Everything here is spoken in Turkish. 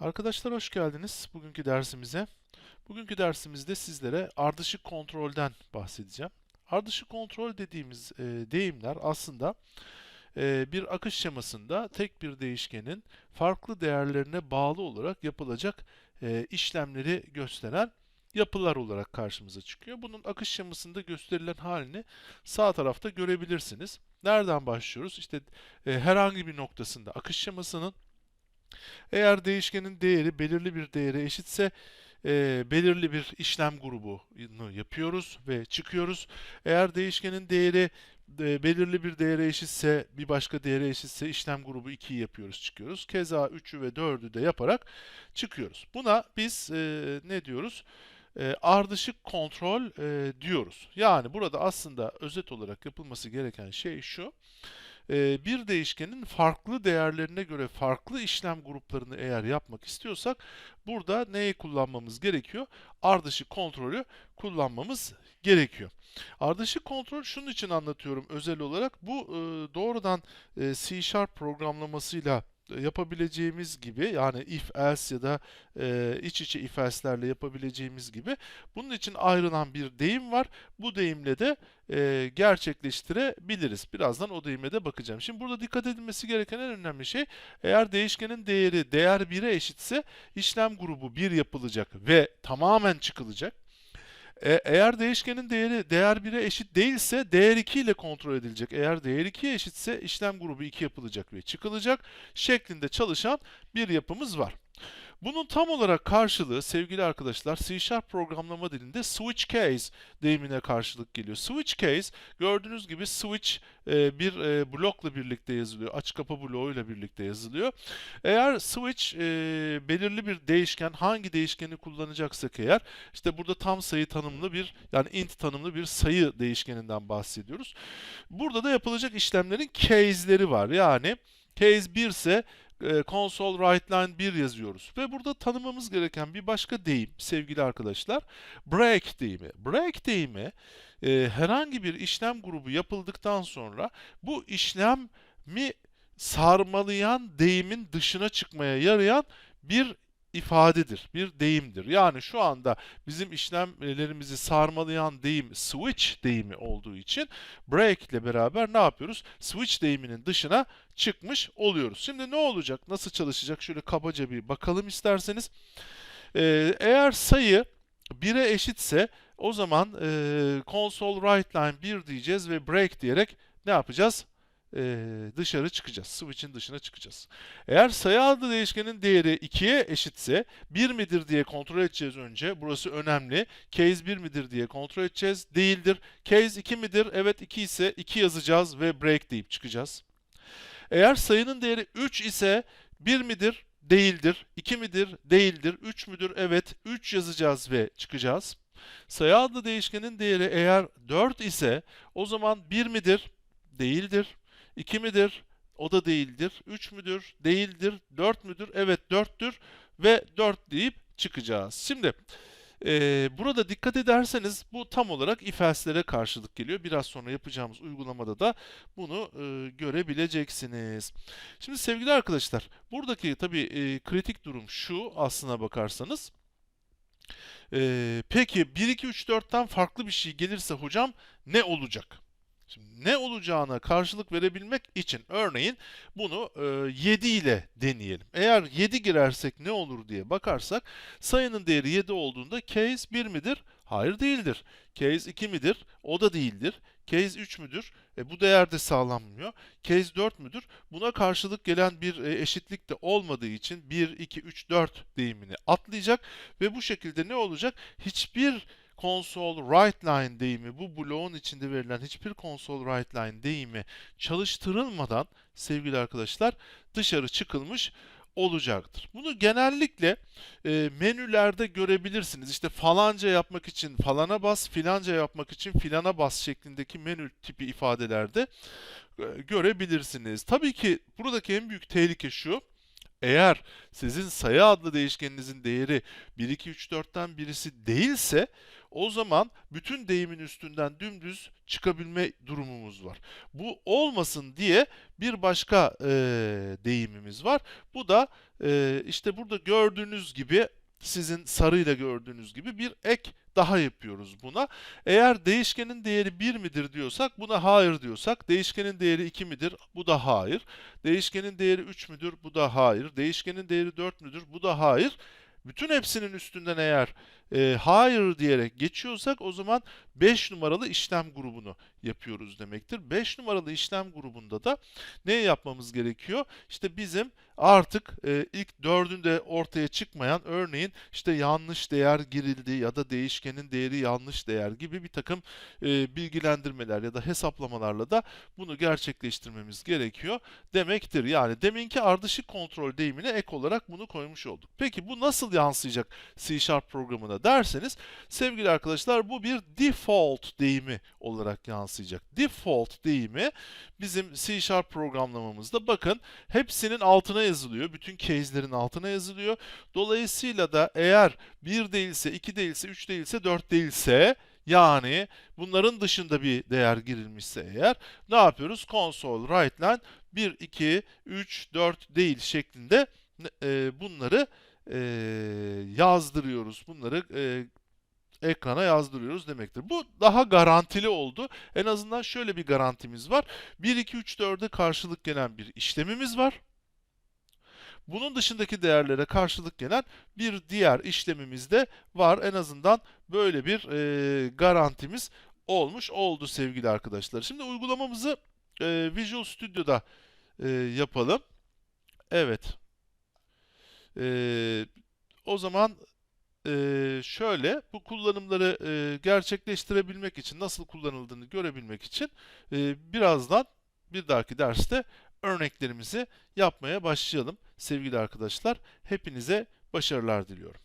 Arkadaşlar hoş geldiniz bugünkü dersimize. Bugünkü dersimizde sizlere ardışık kontrolden bahsedeceğim. Ardışık kontrol dediğimiz e, deyimler aslında e, bir akış şemasında tek bir değişkenin farklı değerlerine bağlı olarak yapılacak e, işlemleri gösteren yapılar olarak karşımıza çıkıyor. Bunun akış şemasında gösterilen halini sağ tarafta görebilirsiniz. Nereden başlıyoruz? İşte e, herhangi bir noktasında akış şemasının eğer değişkenin değeri belirli bir değere eşitse e, belirli bir işlem grubunu yapıyoruz ve çıkıyoruz. Eğer değişkenin değeri e, belirli bir değere eşitse, bir başka değere eşitse işlem grubu 2'yi yapıyoruz, çıkıyoruz. Keza 3'ü ve 4'ü de yaparak çıkıyoruz. Buna biz e, ne diyoruz? E, ardışık kontrol e, diyoruz. Yani burada aslında özet olarak yapılması gereken şey şu e, bir değişkenin farklı değerlerine göre farklı işlem gruplarını eğer yapmak istiyorsak burada neyi kullanmamız gerekiyor? Ardışık kontrolü kullanmamız gerekiyor. Ardışık kontrol şunun için anlatıyorum özel olarak. Bu e, doğrudan e, C programlamasıyla yapabileceğimiz gibi yani if else ya da e, iç içe if else'lerle yapabileceğimiz gibi bunun için ayrılan bir deyim var. Bu deyimle de e, gerçekleştirebiliriz. Birazdan o deyime de bakacağım. Şimdi burada dikkat edilmesi gereken en önemli şey eğer değişkenin değeri değer 1'e eşitse işlem grubu 1 yapılacak ve tamamen çıkılacak. E, eğer değişkenin değeri değer 1'e eşit değilse değer 2 ile kontrol edilecek. Eğer değer 2'ye eşitse işlem grubu 2 yapılacak ve çıkılacak şeklinde çalışan bir yapımız var. Bunun tam olarak karşılığı sevgili arkadaşlar C Sharp programlama dilinde switch case deyimine karşılık geliyor. Switch case gördüğünüz gibi switch e, bir e, blokla birlikte yazılıyor. Aç kapa bloğuyla birlikte yazılıyor. Eğer switch e, belirli bir değişken hangi değişkeni kullanacaksak eğer işte burada tam sayı tanımlı bir yani int tanımlı bir sayı değişkeninden bahsediyoruz. Burada da yapılacak işlemlerin case'leri var. Yani case 1 ise console write line 1 yazıyoruz. Ve burada tanımamız gereken bir başka deyim sevgili arkadaşlar. Break deyimi. Break deyimi e, herhangi bir işlem grubu yapıldıktan sonra bu işlemi sarmalayan deyimin dışına çıkmaya yarayan bir ifadedir, bir deyimdir. Yani şu anda bizim işlemlerimizi sarmalayan deyim switch deyimi olduğu için break ile beraber ne yapıyoruz? Switch deyiminin dışına çıkmış oluyoruz. Şimdi ne olacak? Nasıl çalışacak? Şöyle kabaca bir bakalım isterseniz. Ee, eğer sayı 1'e eşitse o zaman e, console write line 1 diyeceğiz ve break diyerek ne yapacağız? E, dışarı çıkacağız. Switch'in dışına çıkacağız. Eğer sayı adlı değişkenin değeri 2'ye eşitse 1 midir diye kontrol edeceğiz önce. Burası önemli. Case 1 midir diye kontrol edeceğiz. Değildir. Case 2 midir? Evet 2 ise 2 yazacağız ve break deyip çıkacağız. Eğer sayının değeri 3 ise 1 midir? Değildir. 2 midir? Değildir. 3 müdür? Evet 3 yazacağız ve çıkacağız. Sayı adlı değişkenin değeri eğer 4 ise o zaman 1 midir? Değildir. 2 midir? O da değildir. 3 müdür? Değildir. 4 müdür? Evet 4'tür ve 4 deyip çıkacağız. Şimdi e, burada dikkat ederseniz bu tam olarak if else'lere karşılık geliyor. Biraz sonra yapacağımız uygulamada da bunu e, görebileceksiniz. Şimdi sevgili arkadaşlar buradaki tabii e, kritik durum şu aslına bakarsanız. E, peki 1, 2, 3, 4'ten farklı bir şey gelirse hocam ne olacak? Şimdi ne olacağına karşılık verebilmek için örneğin bunu e, 7 ile deneyelim. Eğer 7 girersek ne olur diye bakarsak sayının değeri 7 olduğunda case 1 midir? Hayır değildir. Case 2 midir? O da değildir. Case 3 müdür? E, bu değer de sağlanmıyor. Case 4 müdür? Buna karşılık gelen bir e, eşitlik de olmadığı için 1, 2, 3, 4 deyimini atlayacak ve bu şekilde ne olacak? Hiçbir console write line deyimi bu bloğun içinde verilen hiçbir console write line deyimi çalıştırılmadan sevgili arkadaşlar dışarı çıkılmış olacaktır. Bunu genellikle e, menülerde görebilirsiniz. İşte falanca yapmak için falana bas, filanca yapmak için filana bas şeklindeki menü tipi ifadelerde e, görebilirsiniz. Tabii ki buradaki en büyük tehlike şu. Eğer sizin sayı adlı değişkeninizin değeri 1, 2, 3, 4'ten birisi değilse o zaman bütün deyimin üstünden dümdüz çıkabilme durumumuz var. Bu olmasın diye bir başka e, deyimimiz var. Bu da e, işte burada gördüğünüz gibi sizin sarıyla gördüğünüz gibi bir ek daha yapıyoruz buna. Eğer değişkenin değeri 1 midir diyorsak buna hayır diyorsak. Değişkenin değeri 2 midir? Bu da hayır. Değişkenin değeri 3 müdür? Bu da hayır. Değişkenin değeri 4 müdür? Bu da hayır. Bütün hepsinin üstünden eğer e, hayır diyerek geçiyorsak o zaman 5 numaralı işlem grubunu yapıyoruz demektir. 5 numaralı işlem grubunda da ne yapmamız gerekiyor? İşte bizim artık e, ilk dördünde ortaya çıkmayan örneğin işte yanlış değer girildi ya da değişkenin değeri yanlış değer gibi bir takım e, bilgilendirmeler ya da hesaplamalarla da bunu gerçekleştirmemiz gerekiyor demektir. Yani deminki ardışık kontrol deyimine ek olarak bunu koymuş olduk. Peki bu nasıl yansıyacak C Sharp programına derseniz sevgili arkadaşlar bu bir default deyimi olarak yansıyacak. Default deyimi bizim C Sharp programlamamızda bakın hepsinin altına yazılıyor. Bütün case'lerin altına yazılıyor. Dolayısıyla da eğer 1 değilse, 2 değilse, 3 değilse, 4 değilse yani bunların dışında bir değer girilmişse eğer ne yapıyoruz? Console write line 1, 2, 3, 4 değil şeklinde e, bunları e, yazdırıyoruz. Bunları e, ekrana yazdırıyoruz demektir. Bu daha garantili oldu. En azından şöyle bir garantimiz var. 1, 2, 3, 4'e karşılık gelen bir işlemimiz var. Bunun dışındaki değerlere karşılık gelen bir diğer işlemimiz de var. En azından böyle bir e, garantimiz olmuş oldu sevgili arkadaşlar. Şimdi uygulamamızı e, Visual Studio'da e, yapalım. Evet. E, o zaman e, şöyle bu kullanımları e, gerçekleştirebilmek için nasıl kullanıldığını görebilmek için e, birazdan bir dahaki derste örneklerimizi yapmaya başlayalım sevgili arkadaşlar. Hepinize başarılar diliyorum.